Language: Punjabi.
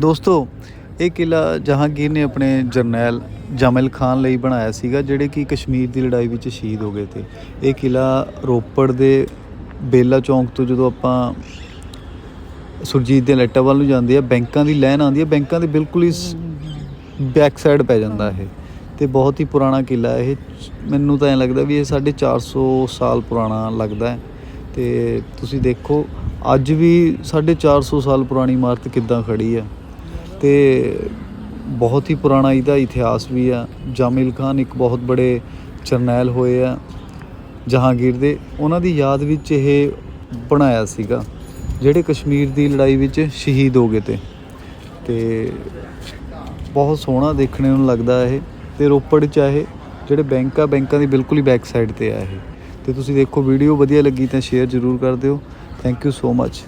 ਦੋਸਤੋ, ਇਹ ਕਿਲਾ ਜਹਾਂਗੀਰ ਨੇ ਆਪਣੇ ਜਰਨੈਲ ਜਮਲ ਖਾਨ ਲਈ ਬਣਾਇਆ ਸੀਗਾ, ਜਿਹੜੇ ਕਿ ਕਸ਼ਮੀਰ ਦੀ ਲੜਾਈ ਵਿੱਚ ਸ਼ਹੀਦ ਹੋ ਗਏ ਤੇ। ਇਹ ਕਿਲਾ ਰੋਪੜ ਦੇ ਬੇਲਾ ਚੌਂਕ ਤੋਂ ਜਦੋਂ ਆਪਾਂ ਸੁਰਜੀਤ ਦੇ ਲੈਟਾ ਵੱਲ ਨੂੰ ਜਾਂਦੇ ਆ, ਬੈਂਕਾਂ ਦੀ ਲਾਈਨ ਆਉਂਦੀ ਹੈ ਬੈਂਕਾਂ ਦੇ ਬਿਲਕੁਲ ਹੀ ਬੈਕ ਸਾਈਡ ਪੈ ਜਾਂਦਾ ਇਹ। ਤੇ ਬਹੁਤ ਹੀ ਪੁਰਾਣਾ ਕਿਲਾ ਇਹ। ਮੈਨੂੰ ਤਾਂ ਐਂ ਲੱਗਦਾ ਵੀ ਇਹ 450 ਸਾਲ ਪੁਰਾਣਾ ਲੱਗਦਾ ਹੈ। ਤੇ ਤੁਸੀਂ ਦੇਖੋ, ਅੱਜ ਵੀ 450 ਸਾਲ ਪੁਰਾਣੀ ਇਮਾਰਤ ਕਿੱਦਾਂ ਖੜੀ ਹੈ। ਤੇ ਬਹੁਤ ਹੀ ਪੁਰਾਣਾ ਇਹਦਾ ਇਤਿਹਾਸ ਵੀ ਆ। ਜਾਮਿਲ ਖਾਨ ਇੱਕ ਬਹੁਤ ਬੜੇ ਜਰਨੈਲ ਹੋਏ ਆ, ਜਹਾਂਗੀਰ ਦੇ। ਉਹਨਾਂ ਦੀ ਯਾਦ ਵਿੱਚ ਇਹ ਬਣਾਇਆ ਸੀਗਾ, ਜਿਹੜੇ ਕਸ਼ਮੀਰ ਦੀ ਲੜਾਈ ਵਿੱਚ ਸ਼ਹੀਦ ਹੋ ਗਏ ਤੇ। ਤੇ ਬਹੁਤ ਸੋਹਣਾ ਦੇਖਣੇ ਨੂੰ ਲੱਗਦਾ ਇਹ, ਤੇ ਰੋਪੜ ਚ ਆ ਇਹ, ਜਿਹੜੇ ਬੈਂਕ ਆ ਬੈਂਕਾਂ ਦੀ ਬਿਲਕੁਲ ਹੀ ਬੈਕ ਸਾਈਡ ਤੇ ਆ ਇਹ। ਤੇ ਤੁਸੀਂ ਦੇਖੋ ਵੀਡੀਓ ਵਧੀਆ ਲੱਗੀ ਤਾਂ ਸ਼ੇਅਰ ਜ਼ਰੂਰ ਕਰ ਦਿਓ। Thank you so much